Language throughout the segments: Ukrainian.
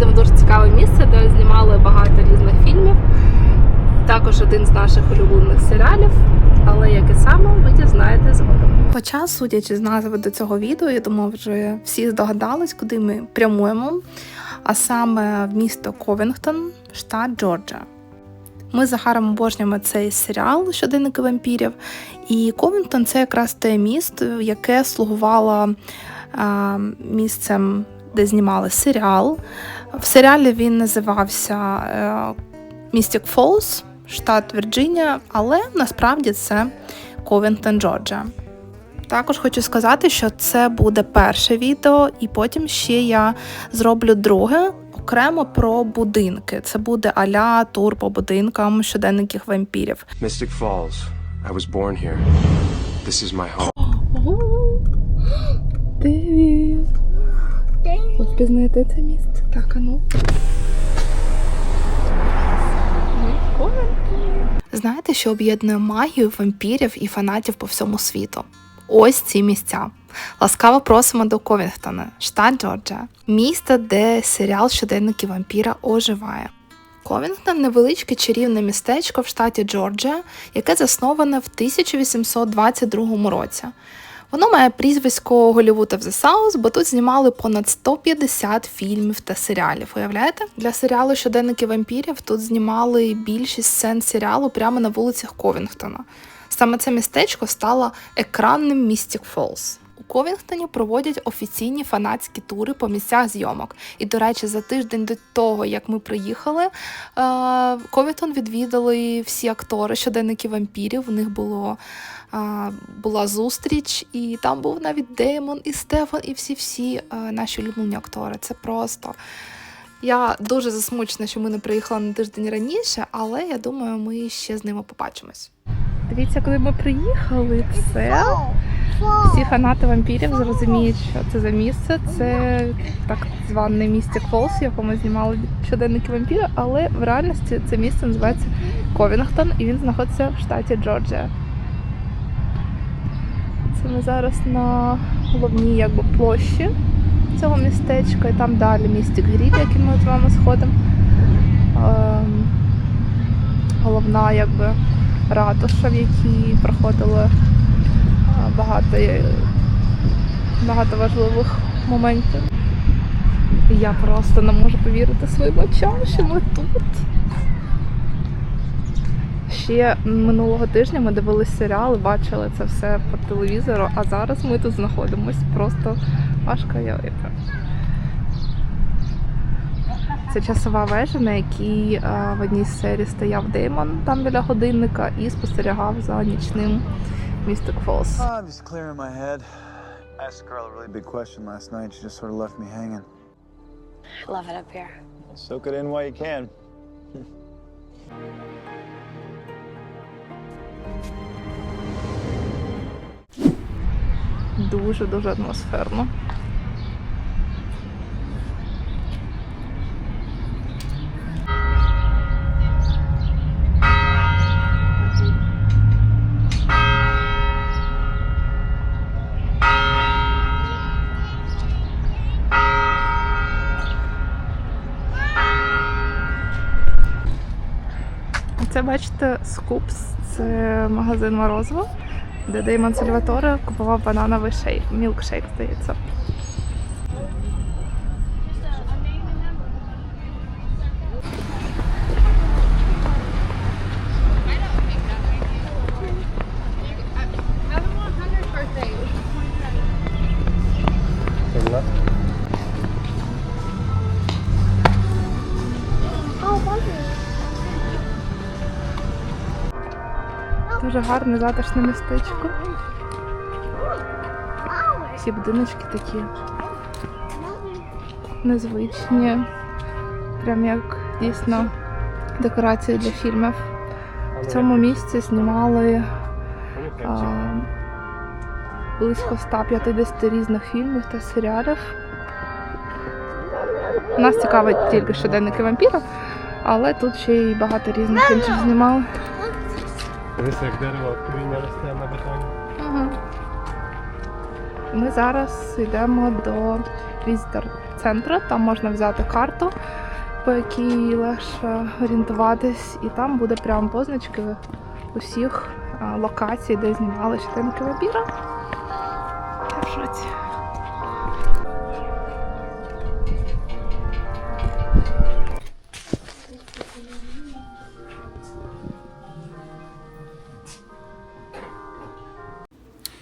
їдемо дуже цікаве місце, де знімали багато різних фільмів. Також один з наших улюблених серіалів. Але яке саме ви дізнаєте згодом. Хоча, судячи з назви до цього відео, я думаю, вже всі здогадались, куди ми прямуємо, а саме в місто Ковінгтон, штат Джорджія. Ми з Захаром обожнюємо цей серіал Щоденники вампірів. І Ковінгтон це якраз те місто, яке слугувало місцем, де знімали серіал. В серіалі він називався е, Mystic Falls, штат Вірджинія, але насправді це Ковінгтон, Джорджія. Також хочу сказати, що це буде перше відео, і потім ще я зроблю друге окремо про будинки. Це буде аля тур по будинкам щоденників вампірів. Mystic Falls. I was born here. This is my home. Привіт! Ви впізнаєте це місце? Так, а ну. Знаєте, що об'єднує магію вампірів і фанатів по всьому світу? Ось ці місця. Ласкаво просимо до Ковінгтона, штат Джорджія, місто, де серіал Щоденники вампіра оживає. Ковінгтон невеличке чарівне містечко в штаті Джорджія, яке засноване в 1822 році. Воно має прізвисько Голівуд of the South, бо тут знімали понад 150 фільмів та серіалів. Уявляєте? Для серіалу Щоденники вампірів тут знімали більшість сцен серіалу прямо на вулицях Ковінгтона. Саме це містечко стало екранним Містік Falls. Ковінгтоні проводять офіційні фанатські тури по місцях зйомок. І, до речі, за тиждень до того, як ми приїхали, е, Ковінгтон відвідали всі актори щоденники вампірів. У них було, е, була зустріч, і там був навіть Деймон і Стефан, і всі-всі е, наші улюблені актори. Це просто. Я дуже засмучена, що ми не приїхали на тиждень раніше, але я думаю, ми ще з ними побачимось. Дивіться, коли ми приїхали, це всі фанати вампірів зрозуміють, що це за місце. Це так Mystic Falls, в якому знімали щоденники вампіра, але в реальності це місце називається Ковінгтон, і він знаходиться в штаті Джорджія. Це ми зараз на головній якби, площі цього містечка, і там далі містик Гріль, який ми з вами сходимо. Ем, головна якби, ратуша, в якій проходило е, багато, багато важливих моментів. Я просто не можу повірити своїм очам, що ми тут. Ще минулого тижня ми дивились серіал бачили це все по телевізору, а зараз ми тут знаходимось. Просто важко уявити. Це часова вежа, на якій е, в одній з серій стояв Деймон там біля годинника і спостерігав за нічним Mystic Falls. I'm just clearing my head. I asked Carl a really big question last night. She just sort of left me hanging. Love it up here. Soak it in while you can. Дуже дуже атмосферно. Бачите, Скупс, це магазин морозива, де Деймон Сальваторе купував банановий шейк, мілкшейк, здається. Дуже гарне затишне містечко. Всі будиночки такі незвичні. Прям як дійсно декорації для фільмів. В цьому місці знімали а, близько 150 різних фільмів та серіалів. Нас цікавить тільки щоденники вампірів, але тут ще й багато різних інших знімали. Дивися, як дерево коріння росте на бетоні. Ага. Ми зараз йдемо до візитер центру Там можна взяти карту, по якій легше орієнтуватись, і там буде прямо позначки усіх локацій, де знімали щоденники вампіра.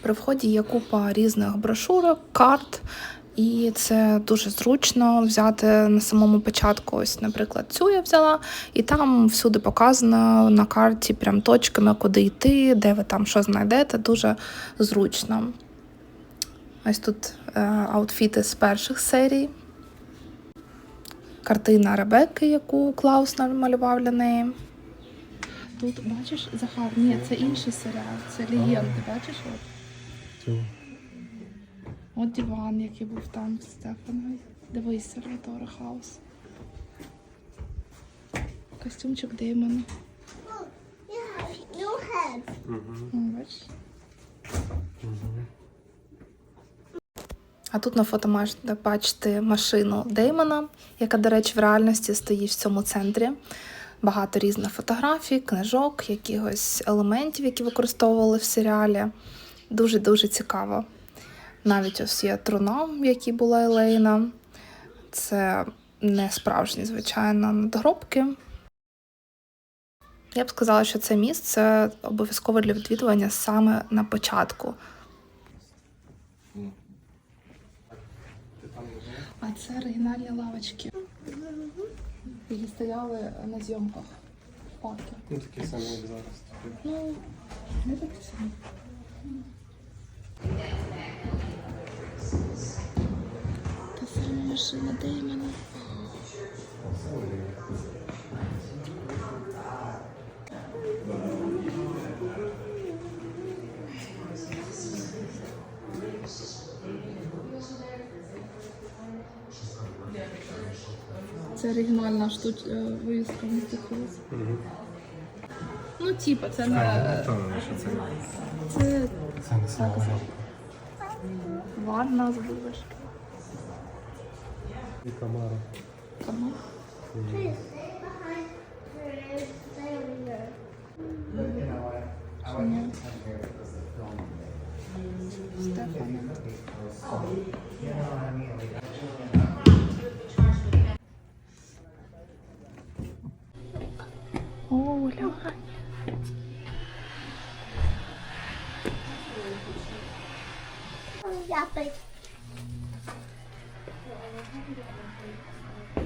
При вході є купа різних брошурок, карт, і це дуже зручно взяти на самому початку. Ось, наприклад, цю я взяла, і там всюди показано на карті прям точками, куди йти, де ви там що знайдете. Дуже зручно. Ось тут е, аутфіти з перших серій. Картина Ребекки, яку Клаус намалював для неї. Тут бачиш, Захар, ні, це інший серіал, це легенди, бачиш? От? От диван, який був там з Стефаною. Дивись, Сальватора Хаус. Костюмчик Деймона. New бачиш? А тут на фото можете бачити машину Деймона, яка, до речі, в реальності стоїть в цьому центрі. Багато різних фотографій, книжок, якихось елементів, які використовували в серіалі. Дуже-дуже цікаво. Навіть ось є труна, в якій була Елейна. Це не справжні, звичайно, надгробки. Я б сказала, що це місце обов'язково для відвідування саме на початку. А це оригінальні лавочки, які стояли на зйомках в парку. Ну, такі самі, як зараз. Ну, не такі самі. Та сама машина Деймона. Це оригінальна штуч... е, вивіска міста Хілс. Ну, типа, це не. що це? Це Це не саме. ванна з вивішки. І Камара. Кому? Stay over there. Ні. Стефана. О, глянь. Yeah, but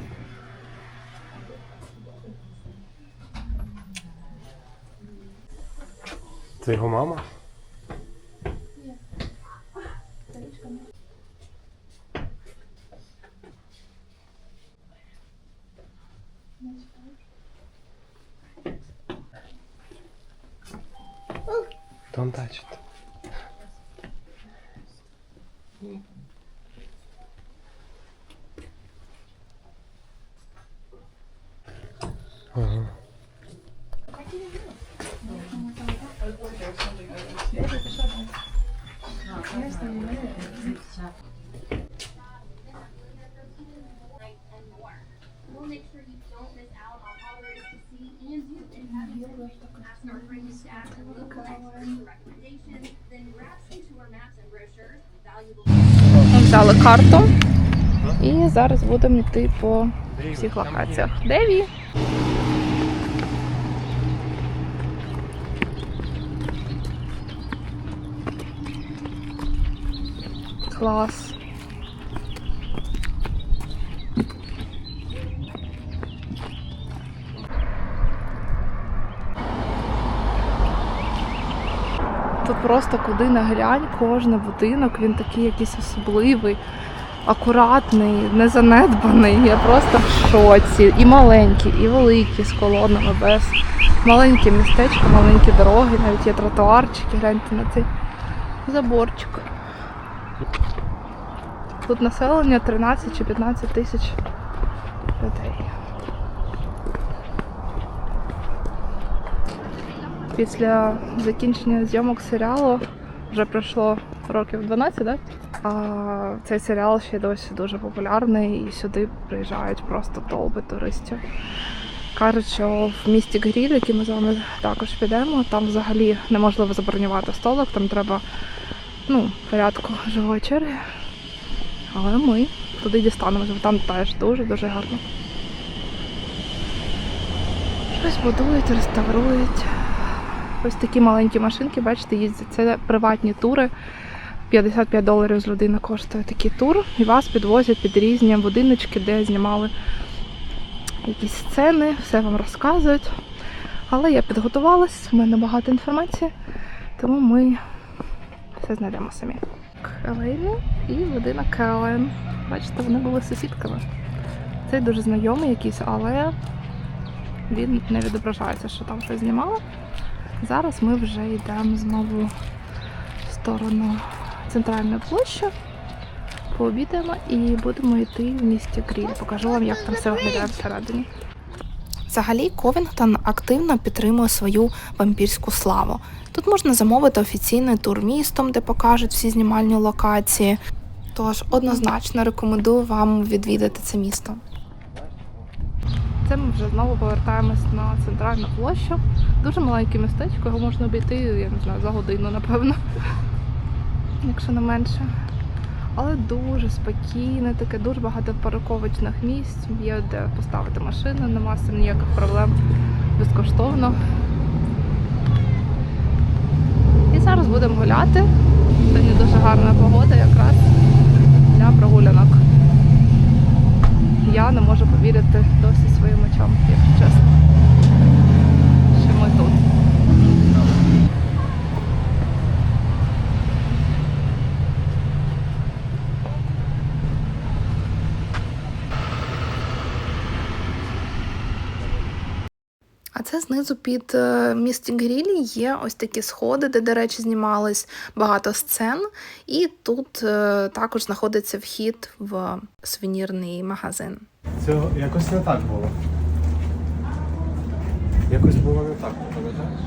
Це його мама? Взяли карту і зараз будемо йти по всіх локаціях. Деві. Клас. Тут просто куди не глянь, кожен будинок, він такий якийсь особливий, акуратний, незанедбаний. Я просто в шоці. І маленькі, і великі з колонами, без маленьке містечко, маленькі дороги, навіть є тротуарчики, гляньте на цей заборчик. Тут населення 13 чи 15 тисяч людей. Після закінчення зйомок серіалу вже пройшло років 12, так? А, цей серіал ще досі дуже популярний, і сюди приїжджають просто толпи туристів. Кажуть, що в місті Гріль, який ми з вами також підемо, там взагалі неможливо забронювати столик, там треба ну, порядку живої черги. Але ми туди дістанемося, бо там теж дуже-дуже гарно. Щось будують, реставрують. Ось такі маленькі машинки, бачите, їздять. Це приватні тури. 55 доларів з людини коштує такий тур. І вас підвозять під різні будиночки, де знімали якісь сцени, все вам розказують. Але я підготувалась, в мене багато інформації, тому ми все знайдемо самі. Елейні і будинок Келен. Бачите, вони були сусідками. Цей дуже знайомий якийсь, але він не відображається, що там щось знімали. Зараз ми вже йдемо знову в сторону центральної площі. Пообідаємо і будемо йти в місті Гріль. Покажу вам, як там все виглядає всередині. Взагалі, Ковінгтон активно підтримує свою вампірську славу. Тут можна замовити офіційний тур містом, де покажуть всі знімальні локації. Тож однозначно рекомендую вам відвідати це місто. Це ми вже знову повертаємось на центральну площу. Дуже маленьке містечко, його можна обійти, я не знаю, за годину, напевно, якщо не менше. Але дуже спокійне, таке дуже багато парковочних місць. Є де поставити машину, нема цим ніяких проблем безкоштовно. І зараз будемо гуляти. Сьогодні дуже гарна погода якраз для прогулянок. Я не можу повірити досі своїм очам, якщо чесно. Що ми тут. А це знизу під е, містом Грілі є ось такі сходи, де, до речі, знімались багато сцен. І тут е, також знаходиться вхід в сувенірний магазин. Це якось не так було. Якось було не так, пам'ятаєш?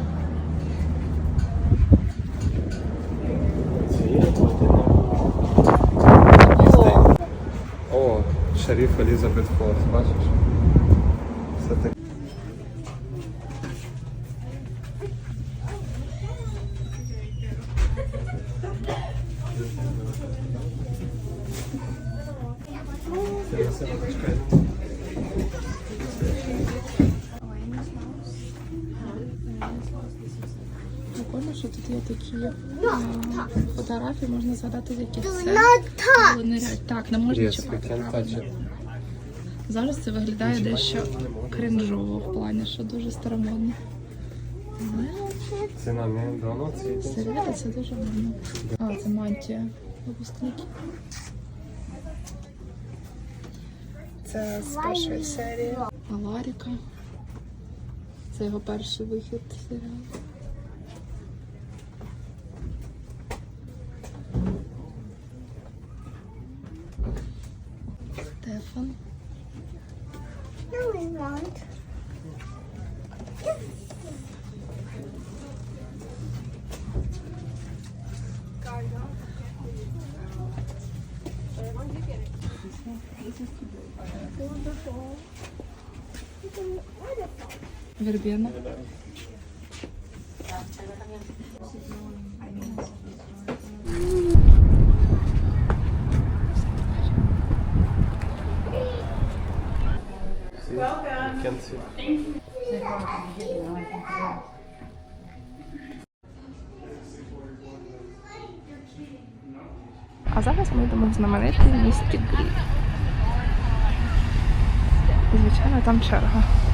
О, шериф Елізабет Форд, бачиш? Тут фотографії, можна згадати, які це Not. Так, не можна чіпати. правильно. Зараз це виглядає дещо кринжово в плані, що дуже старомодно. Але Ціна не давно цвіте. це дуже гарно. А, це мантія випускників. Це з першої серії. Аларіка. Це його перший вихід серіалу. You can see. А зараз ми йдемо в знаменитий місті Гріль. Звичайно, там черга.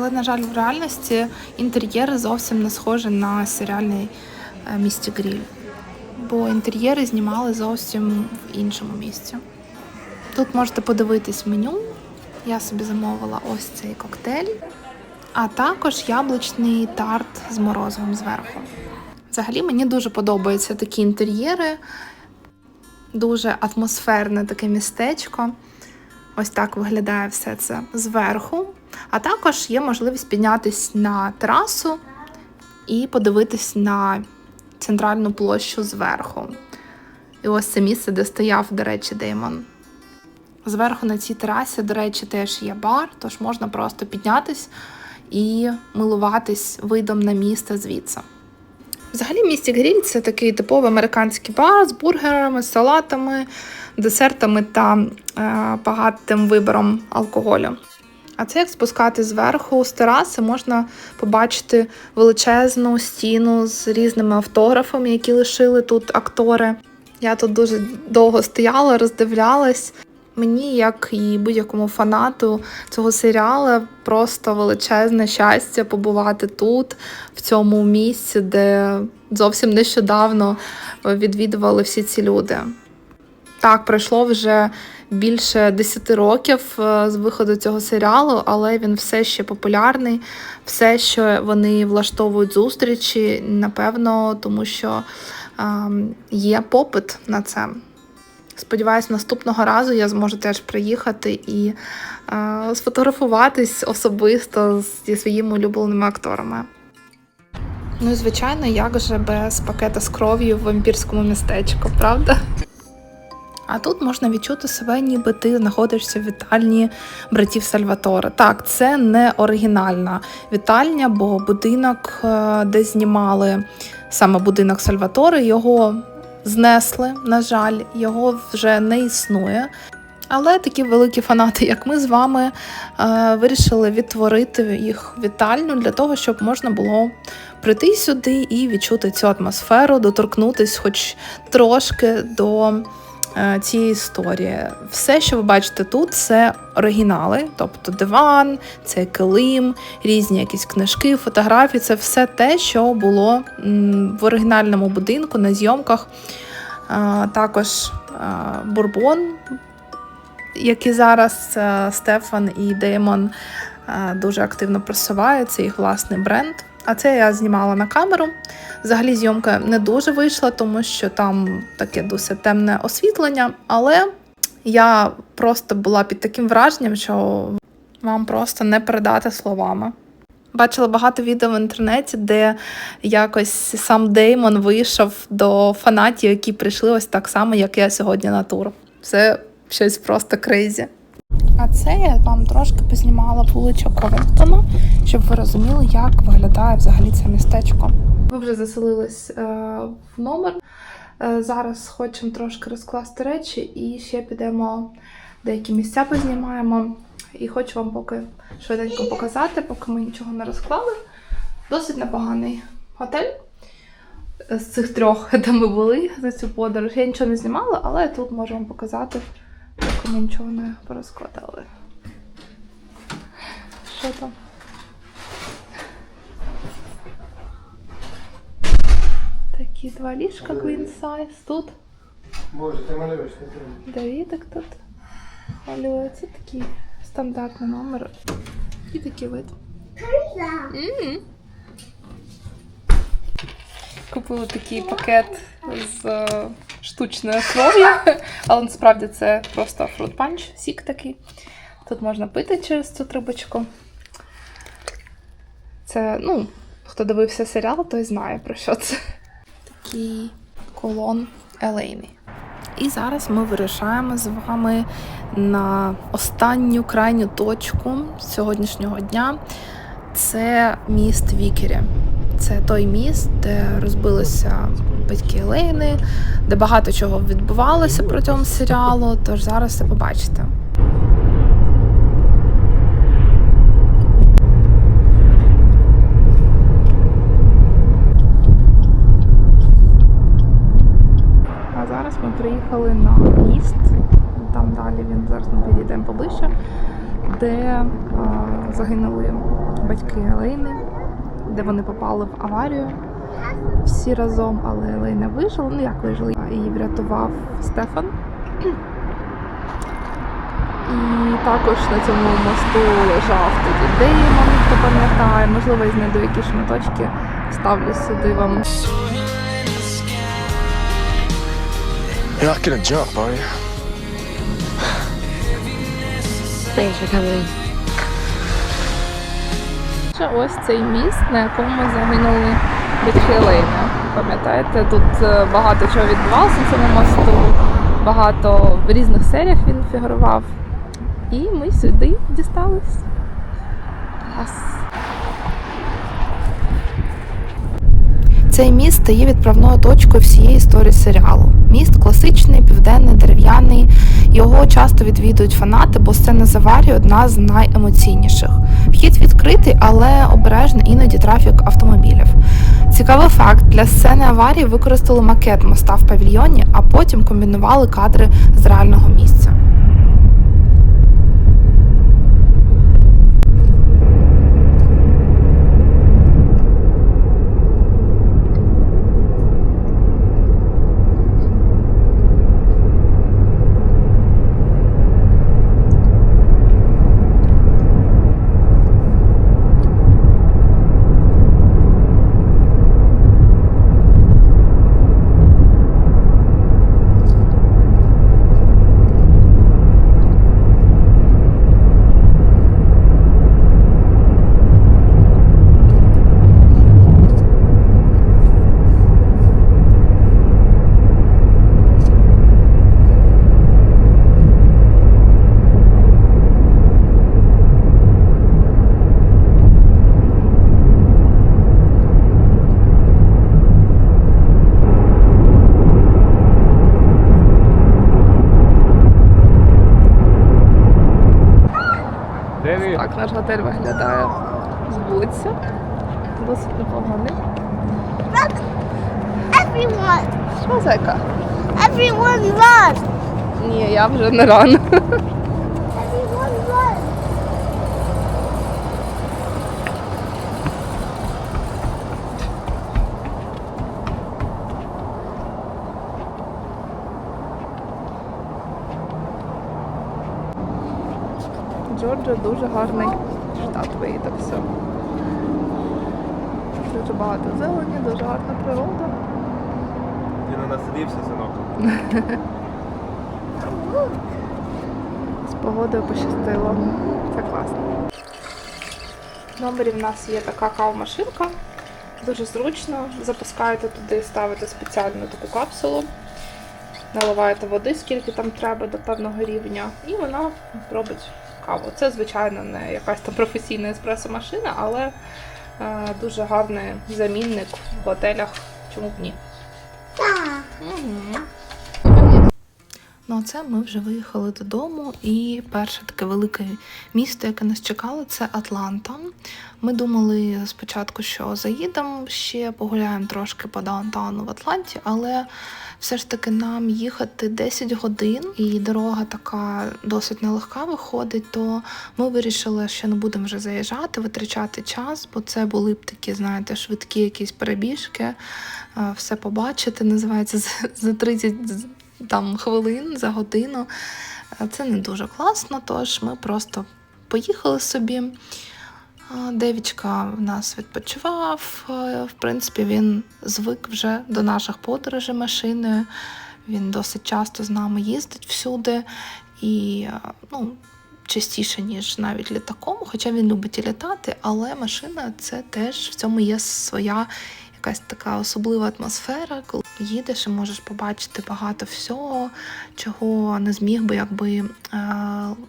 Але, на жаль, в реальності інтер'єри зовсім не схожі на серіальний е, місті Гріль. Бо інтер'єри знімали зовсім в іншому місці. Тут можете подивитись меню Я собі замовила ось цей коктейль, а також яблучний тарт з морозивом зверху. Взагалі мені дуже подобаються такі інтер'єри, дуже атмосферне таке містечко. Ось так виглядає все це зверху. А також є можливість піднятися на терасу і подивитись на центральну площу зверху. І ось це місце, де стояв, до речі, Деймон. Зверху на цій терасі, до речі, теж є бар, тож можна просто піднятись і милуватись видом на місто звідси. Взагалі, місті Гріль це такий типовий американський бар з бургерами, салатами, десертами та е, багатим вибором алкоголю. А це як спускати зверху з тераси, можна побачити величезну стіну з різними автографами, які лишили тут актори. Я тут дуже довго стояла, роздивлялась. Мені, як і будь-якому фанату цього серіалу, просто величезне щастя побувати тут, в цьому місці, де зовсім нещодавно відвідували всі ці люди. Так, пройшло вже більше 10 років е, з виходу цього серіалу, але він все ще популярний, все, що вони влаштовують зустрічі, напевно, тому що ем, є попит на це. Сподіваюсь, наступного разу я зможу теж приїхати і е, сфотографуватись особисто зі своїми улюбленими акторами. Ну і звичайно, як же без пакета з кров'ю в вампірському містечку, правда? А тут можна відчути себе, ніби ти знаходишся в вітальні братів Сальваторе. Так, це не оригінальна вітальня, бо будинок, е, де знімали саме будинок Сальваторе, його знесли, на жаль, його вже не існує. Але такі великі фанати, як ми з вами, е, вирішили відтворити їх вітальню для того, щоб можна було прийти сюди і відчути цю атмосферу, доторкнутись хоч трошки до е, цієї історії. Все, що ви бачите тут, це оригінали, тобто диван, це килим, різні якісь книжки, фотографії. Це все те, що було в оригінальному будинку на зйомках. Е, Також е, бурбон, який зараз Стефан і Деймон дуже активно просувають. Це їх власний бренд. А це я знімала на камеру. Взагалі зйомка не дуже вийшла, тому що там таке досить темне освітлення, але я просто була під таким враженням, що вам просто не передати словами. Бачила багато відео в інтернеті, де якось сам Деймон вийшов до фанатів, які прийшли ось так само, як я сьогодні на тур. Це щось просто крейзі. А це я вам трошки познімала вулицю Ковентона, щоб ви розуміли, як виглядає взагалі це містечко. Ви вже заселились е, в номер. Е, зараз хочемо трошки розкласти речі і ще підемо деякі місця познімаємо. І хочу вам поки швиденько показати, поки ми нічого не розклали. Досить непоганий готель з цих трьох, де ми були за цю подорож. Я нічого не знімала, але тут можу вам показати, ми нічого не порозкладали. Що там? Такі два ліжка queen size. Тут Боже, ти малюєш не треба. Давідик тут малює. Це такий стандартний номер. І такий вид. М. Купила такий пакет з е, штучною кров'ю, але насправді це просто фрут панч, сік такий. Тут можна пити через цю трубочку. Це, ну, хто дивився серіал, той знає про що це. Такий колон Елейни. І зараз ми вирішаємо з вами на останню крайню точку сьогоднішнього дня. Це міст Вікері. Це той міст, де розбилися батьки Елейни, де багато чого відбувалося протягом серіалу. Тож зараз це побачите. А зараз ми приїхали на міст. Там далі він зараз ми підійдемо поближче, де а, загинули батьки Елейни, де вони попали в аварію всі разом, але Елейна вижила. Ну як вижила? Її врятував Стефан. І також на цьому мосту лежав тоді Деймон, хто пам'ятає. Можливо, я знайду якісь шматочки, ставлю сюди вам. You're not gonna jump, are you? Thanks for coming. Ще Ось цей міст, на якому загинули батьки Лейна. Пам'ятаєте, тут е, багато чого відбувалося на цьому мосту, багато в різних серіях він фігурував. І ми сюди дістались. Клас. Цей міст стає відправною точкою всієї історії серіалу. Міст класичний, південний, дерев'яний. Його часто відвідують фанати, бо сцена аварії одна з найемоційніших. Вхід відкритий, але обережний іноді трафік автомобілів. Цікавий факт: для сцени аварії використали макет моста в павільйоні, а потім комбінували кадри з реального місця. Так наш готель виглядає з вулиці. Досить непоганий. Everyone, Що зайка? everyone run. Ні, я вже не рано. Everyone run. Дуже гарний штат виїдався. Дуже багато зелені, дуже гарна природа. Ти не насидівся, синок? З погодою пощастило. Це класно. В номері в нас є така кавомашинка. Дуже зручно. Запускаєте туди, ставите спеціальну таку капсулу, наливаєте води, скільки там треба до певного рівня, і вона робить каву. Це, звичайно, не якась там професійна еспресо-машина, але дуже гарний замінник в готелях. Чому б ні? Ну, а це ми вже виїхали додому, і перше таке велике місто, яке нас чекало, це Атланта. Ми думали спочатку, що заїдемо ще погуляємо трошки по даунтауну в Атланті, але все ж таки нам їхати 10 годин, і дорога така досить нелегка виходить, то ми вирішили, що не будемо вже заїжджати, витрачати час, бо це були б такі, знаєте, швидкі якісь перебіжки, все побачити, називається за- за 30 з- там хвилин за годину. Е, Це не дуже класно, тож ми просто поїхали собі. А, Девічка в нас відпочивав. е, В принципі, він звик вже до наших подорожей машиною. Він досить часто з нами їздить всюди і е, ну, частіше, ніж навіть літаком. Хоча він любить і літати, але машина це теж в цьому є своя якась така особлива атмосфера, коли їдеш і можеш побачити багато всього, чого не зміг би, якби е,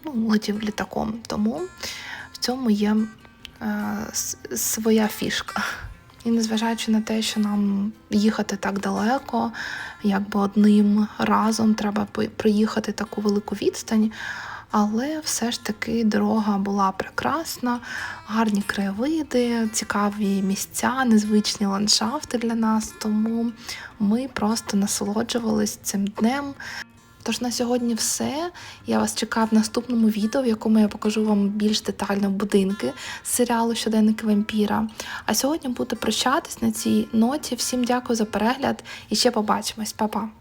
ну, летів літаком. Тому в цьому є е, своя фішка. І незважаючи на те, що нам їхати так далеко, якби одним разом треба проїхати таку велику відстань. Але все ж таки дорога була прекрасна, гарні краєвиди, цікаві місця, незвичні ландшафти для нас. Тому ми просто насолоджувались цим днем. Тож на сьогодні все. Я вас чекаю в наступному відео, в якому я покажу вам більш детально будинки з серіалу Щоденники вампіра. А сьогодні буду прощатись на цій ноті. Всім дякую за перегляд і ще побачимось, Па-па!